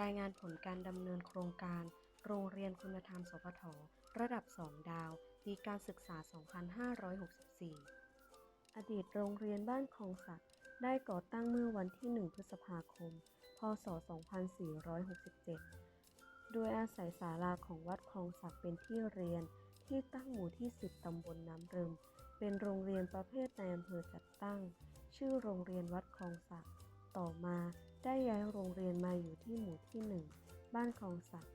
รายงานผลการดำเนินโครงการ โรงเรียนคุณธรรม สพท ระดับ 2 ดาว ปีการศึกษา 2564 อดีตโรงเรียนบ้านคลองสักได้ก่อตั้งเมื่อวันที่ 1 พฤษภาคม พศ 2467 โดยอาศัยศาลาของวัดคลองสักเป็นที่เรียนที่ตั้งหมู่ที่ 10 ตำบลน้ำรึม เป็นโรงเรียนประเภทในอำเภอจัดตั้ง ชื่อโรงเรียนวัดคลองสัก ต่อมา ได้ย้ายโรงเรียนมาอยู่ที่หมู่ที่ 1 บ้านคลองสัก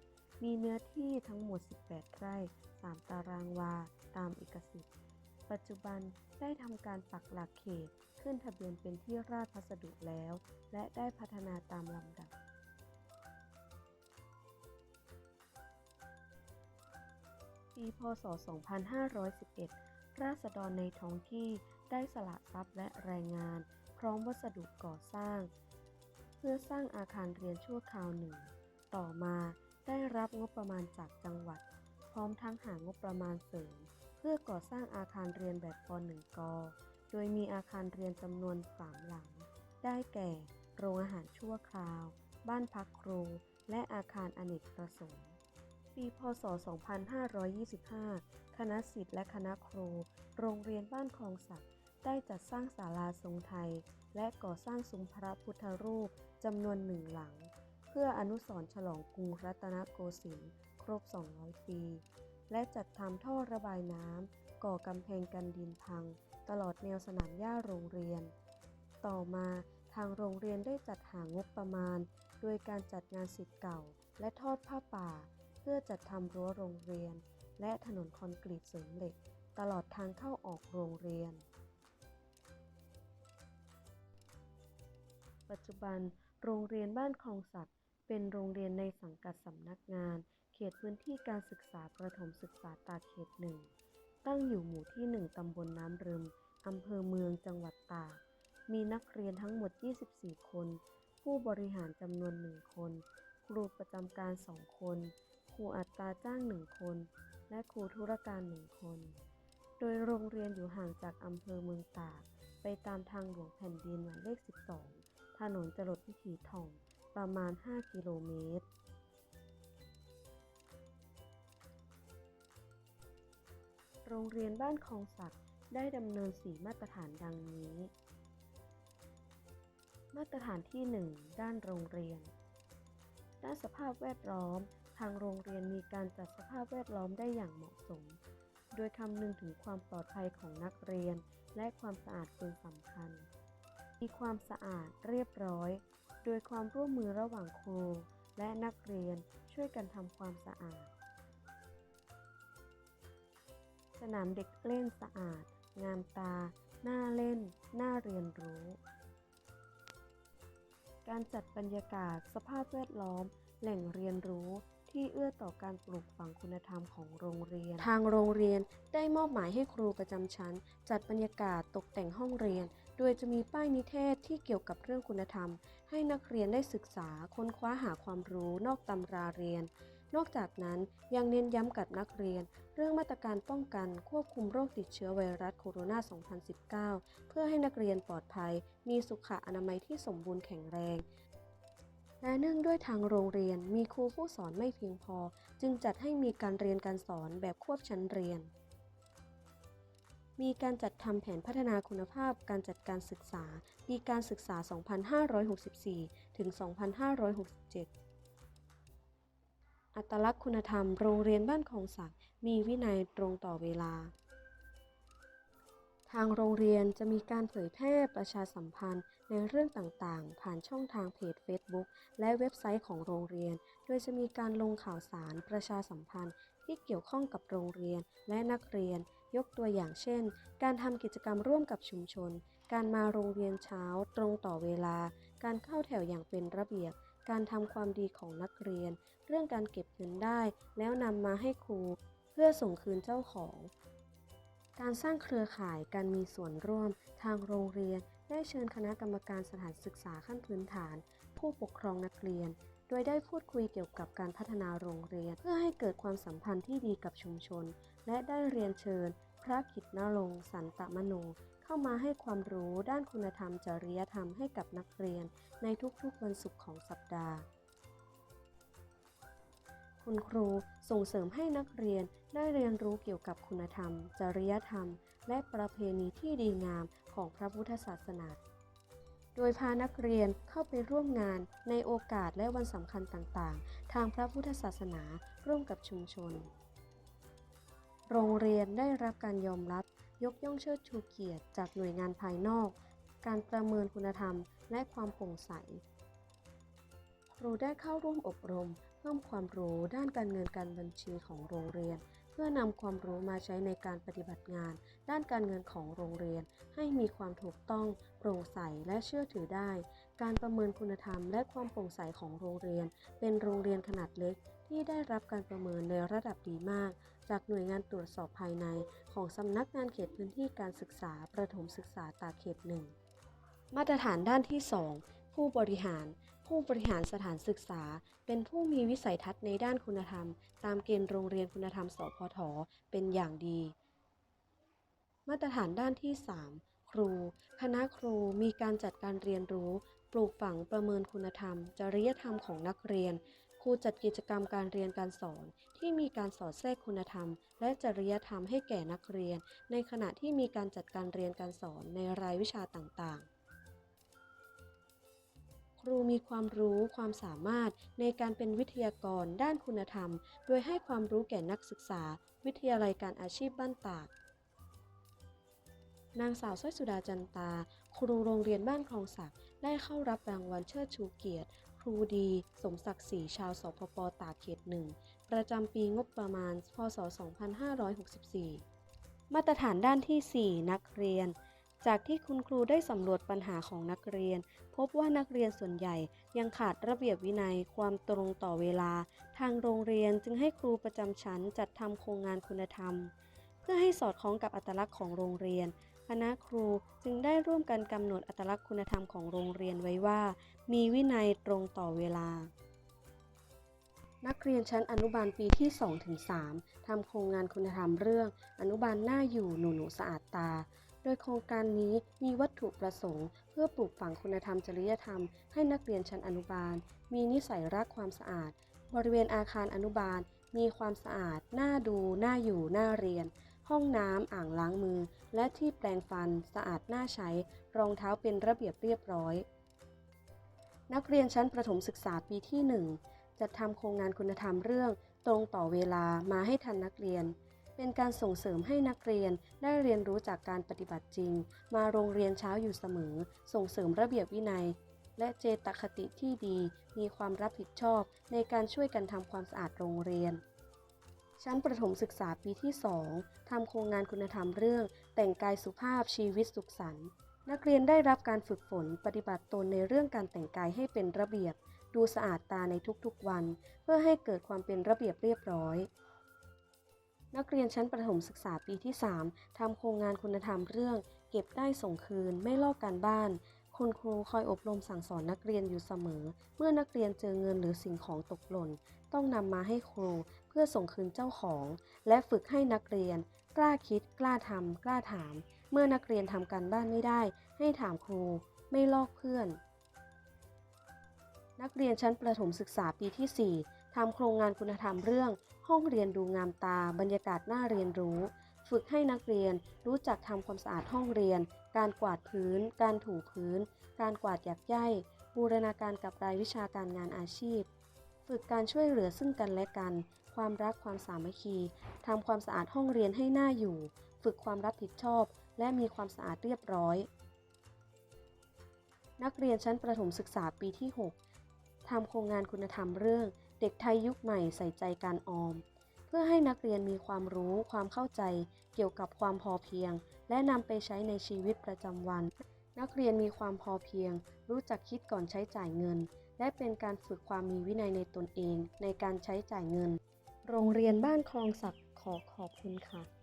มีเนื้อที่ทั้งหมด 18 ไร่ 3 ตารางวา ตามเอกสิทธิ์ ปัจจุบันได้ทำการปักหลักเขต ขึ้นทะเบียนเป็นที่ราชพัสดุแล้ว และได้พัฒนาตามลำดับปีพศ 2511 ราษฎรในท้องที่ได้สละทรัพย์และแรงงาน พร้อมวัสดุก่อสร้าง เพื่อสร้างอาคารเรียนชั่วคราวหนึ่ง ต่อมาได้รับงบประมาณจากจังหวัด พร้อมทั้งหางบประมาณเสริม เพื่อก่อสร้างอาคารเรียนแบบป .1 กโดยมีอาคารเรียนจำนวน3หลัง ได้แก่ โรงอาหารชั่วคราว บ้านพักครู และอาคารอเนกประสงค์ ปีพศ 2525 คณะศิษย์และคณะครู โรงเรียนบ้านคลองสักได้จัดสร้างศาลาทรงไทย และก่อสร้างซุ้มพระพุทธรูปจำนวนหนึ่งหลัง เพื่ออนุสรณ์ฉลองกรุงรัตนโกสินทร์ครบ 200 ปี และจัดทำท่อระบายน้ำก่อกำแพงกันดินพัง ตลอดแนวสนามหญ้าโรงเรียน ต่อมาทางโรงเรียนได้จัดหางบประมาณ โดยการจัดงานศิษย์เก่า และทอดผ้าป่า เพื่อจัดทำรั้วโรงเรียน และถนนคอนกรีตเสริมเหล็ก ตลอดทางเข้าออกโรงเรียน ปัจจุบัน โรงเรียนบ้านคลองสักเป็นโรงเรียนในสังกัดสำนักงาน เขตพื้นที่การศึกษาประถมศึกษาตากเขตหนึ่ง ตั้งอยู่หมู่ที่ 1 ตำบลน้ำรึมอำเภอเมืองจังหวัดตาก มีนักเรียนทั้งหมด 24 คน ผู้บริหารจำนวน 1 คน ครูประจำการ 2 คน ครูอัตราจ้าง 1 คน และครูธุรการ 1 คน โดยโรงเรียนอยู่ห่างจากอำเภอเมืองตาก ไปตามทางหลวงแผ่นดินหมายเลข 12 ถนนจรดวิถีทองประมาณ 5 กิโลเมตร โรงเรียนบ้านคลองสักได้ดำเนิน4มาตรฐานดังนี้ มาตรฐานที่ 1 ด้านโรงเรียน ด้านสภาพแวดล้อม ทางโรงเรียนมีการจัดสภาพแวดล้อมได้อย่างเหมาะสม โดยคำนึงถึงความปลอดภัยของนักเรียน และความสะอาดเป็นสำคัญ มีความสะอาดเรียบร้อย โดยความร่วมมือระหว่างครู และนักเรียนช่วยกันทำความสะอาด สนามเด็กเล่นสะอาด งามตา น่าเล่น น่าเรียนรู้ การจัดบรรยากาศสภาพแวดล้อม แหล่งเรียนรู้ที่เอื้อต่อการปลูกฝังคุณธรรมของโรงเรียน ทางโรงเรียนได้มอบหมายให้ครูประจำชั้น จัดบรรยากาศตกแต่งห้องเรียน โดยจะมีป้ายนิเทศที่เกี่ยวกับเรื่องคุณธรรม ให้นักเรียนได้ศึกษาค้นคว้าหาความรู้นอกตำราเรียน นอกจากนั้นยังเน้นย้ำกับนักเรียน เรื่องมาตรการป้องกันควบคุมโรคติดเชื้อไวรัสโคโรนา 2019 เพื่อให้นักเรียนปลอดภัย มีสุขอนามัยที่สมบูรณ์แข็งแรงและเนื่องด้วยทางโรงเรียนมีครูผู้สอนไม่เพียงพอ จึงจัดให้มีการเรียนการสอนแบบควบชั้นเรียน มีการจัดทำแผนพัฒนาคุณภาพการจัดการศึกษา ปีการศึกษา 2564 ถึง 2567อัตลักษณ์คุณธรรมโรงเรียนบ้านคลองสักมีวินัยตรงต่อเวลา ทางโรงเรียนจะมีการเผยแพร่ประชาสัมพันธ์ในเรื่องต่างๆ ผ่านช่องทางเพจ Facebook และเว็บไซต์ของโรงเรียน โดยจะมีการลงข่าวสารประชาสัมพันธ์ ที่เกี่ยวข้องกับโรงเรียนและนักเรียน ยกตัวอย่างเช่น การทำกิจกรรมร่วมกับชุมชน การมาโรงเรียนเช้าตรงต่อเวลา การเข้าแถวอย่างเป็นระเบียบ การทำความดีของนักเรียน เรื่องการเก็บเงินได้ แล้วนำมาให้ครู เพื่อส่งคืนเจ้าของ การสร้างเครือข่าย การมีส่วนร่วม ทางโรงเรียนได้เชิญคณะกรรมการสถานศึกษาขั้นพื้นฐาน ผู้ปกครองนักเรียน โดยได้พูดคุยเกี่ยวกับการพัฒนาโรงเรียน เพื่อให้เกิดความสัมพันธ์ที่ดีกับชุมชน และได้เรียนเชิญ พระกิตนรงสันตมโน เข้ามาให้ความรู้ด้านคุณธรรมจริยธรรมให้กับนักเรียน ในทุกๆวันศุกร์ของสัปดาห์คุณครูส่งเสริมให้นักเรียนได้เรียนรู้เกี่ยวกับคุณธรรม จริยธรรม และประเพณีที่ดีงามของพระพุทธศาสนา โดยพานักเรียนเข้าไปร่วมงานในโอกาสและวันสำคัญต่างๆ ทางพระพุทธศาสนาร่วมกับชุมชน โรงเรียนได้รับการยอมรับ ยกย่องเชิดชูเกียรติจากหน่วยงานภายนอก การประเมินคุณธรรมและความโปร่งใส ครูได้เข้าร่วมอบรม เพิ่มความรู้ด้านการเงินการบัญชีของโรงเรียน พื่อนำความรู้มาใช้ในการปฏิบัติงาน ด้านการเงินของโรงเรียน ให้มีความถูกต้อง โปร่งใสและเชื่อถือได้ การประเมินคุณธรรมและความโปร่งใสของโรงเรียน เป็นโรงเรียนขนาดเล็ก ที่ได้รับการประเมินในระดับดีมาก จากหน่วยงานตรวจสอบภายใน ของสำนักงานเขตพื้นที่การศึกษาประถมศึกษาตากเขตหนึ่งมาตรฐานด้านที่ 2 ผู้บริหาร ผู้บริหารสถานศึกษา เป็นผู้มีวิสัยทัศน์ในด้านคุณธรรม ตามเกณฑ์โรงเรียนคุณธรรม สพท เป็นอย่างดี มาตรฐานด้านที่ 3 ครู คณะครูมีการจัดการเรียนรู้ ปลูกฝังประเมินคุณธรรม จริยธรรมของนักเรียน ครูจัดกิจกรรมการเรียนการสอน ที่มีการสอดแทรกคุณธรรม และจริยธรรมให้แก่นักเรียน ในขณะที่มีการจัดการเรียนการสอนในรายวิชาต่างๆ รูมีความรู้ความสามารถในการเป็นวิทยากรด้านคุณธรรม โดยให้ความรู้แก่นักศึกษา วิทยาลัยการอาชีพบ้านตาก นางสาวสร้อยสุดาจันตา ครูโรงเรียนบ้านคลองศักดิ์ได้เข้ารับรางวัลเชิดชูเกียรติ ครูดี สมศักดิ์ศรีชาวสพปตากเขตหนึ่งประจำปีงบประมาณ พศ 2564 มาตรฐานด้านที่ 4 นักเรียน จากที่คุณครูได้สำรวจปัญหาของนักเรียน พบว่านักเรียนส่วนใหญ่ยังขาดระเบียบวินัยความตรงต่อเวลา ทางโรงเรียนจึงให้ครูประจำชั้นจัดทำโครงงานคุณธรรม เพื่อให้สอดคล้องกับอัตลักษณ์ของโรงเรียน คณะครูจึงได้ร่วมกันกำหนดอัตลักษณ์คุณธรรมของโรงเรียนไว้ว่า มีวินัยตรงต่อเวลานักเรียนชั้นอนุบาลปีที่ 2-3 ทำโครงงานคุณธรรมเรื่อง อนุบาลหน้าอยู่หนูหนูสะอาดตา โดยโครงการนี้มีวัตถุประสงค์ เพื่อปลูกฝังคุณธรรมจริยธรรม ให้นักเรียนชั้นอนุบาล มีนิสัยรักความสะอาด บริเวณอาคารอนุบาล มีความสะอาด น่าดู น่าอยู่ น่าเรียน ห้องน้ำอ่างล้างมือ และที่แปรงฟันสะอาดน่าใช้ รองเท้าเป็นระเบียบเรียบร้อย นักเรียนชั้นประถมศึกษาปีที่ 1จัดทำโครงงานคุณธรรมเรื่อง ตรงต่อเวลามาให้ทันนักเรียน เป็นการส่งเสริมให้นักเรียนได้เรียนรู้จากการปฏิบัติจริง มาโรงเรียนเช้าอยู่เสมอ ส่งเสริมระเบียบวินัย และเจตคติที่ดี มีความรับผิดชอบในการช่วยกันทำความสะอาดโรงเรียน ชั้นประถมศึกษาปีที่ 2ทำโครงงานคุณธรรมเรื่อง แต่งกายสุภาพชีวิตสุขสันต์นักเรียนได้รับการฝึกฝนปฏิบัติตนในเรื่องการแต่งกายให้เป็นระเบียบ ดูสะอาดตาในทุกๆวัน เพื่อให้เกิดความเป็นระเบียบเรียบร้อย นักเรียนชั้นประถมศึกษาปีที่ 3ทำโครงงานคุณธรรมเรื่อง เก็บได้ส่งคืน ไม่ลอกการบ้าน คุณครูคอยอบรมสั่งสอนนักเรียนอยู่เสมอ เมื่อนักเรียนเจอเงินหรือสิ่งของตกหล่น ต้องนำมาให้ครูเพื่อส่งคืนเจ้าของ และฝึกให้นักเรียน กล้าคิด กล้าทำกล้าถาม เมื่อนักเรียนทำการบ้านไม่ได้ ให้ถามครู ไม่ลอกเพื่อน นักเรียนชั้นประถมศึกษาปีที่ 4 ทำโครงงานคุณธรรมเรื่อง ห้องเรียนดูงามตา บรรยากาศน่าเรียนรู้ ฝึกให้นักเรียนรู้จักทำความสะอาดห้องเรียน การกวาดพื้น การถูพื้น การกวาดหยักใยบูรณาการกับรายวิชาการงานอาชีพ ฝึกการช่วยเหลือซึ่งกันและกัน ความรักความสามัคคีทำความสะอาดห้องเรียนให้น่าอยู่ ฝึกความรับผิดชอบ และมีความสะอาดเรียบร้อย นักเรียนชั้นประถมศึกษาปีที่ 6ทำโครงงานคุณธรรมเรื่อง เด็กไทยยุคใหม่ใส่ใจการออม เพื่อให้นักเรียนมีความรู้ความเข้าใจ เกี่ยวกับความพอเพียง และนำไปใช้ในชีวิตประจำวัน นักเรียนมีความพอเพียง รู้จักคิดก่อนใช้จ่ายเงิน และเป็นการฝึกความมีวินัยในตนเอง ในการใช้จ่ายเงิน โรงเรียนบ้านคลองศักดิ์ขอขอบคุณค่ะ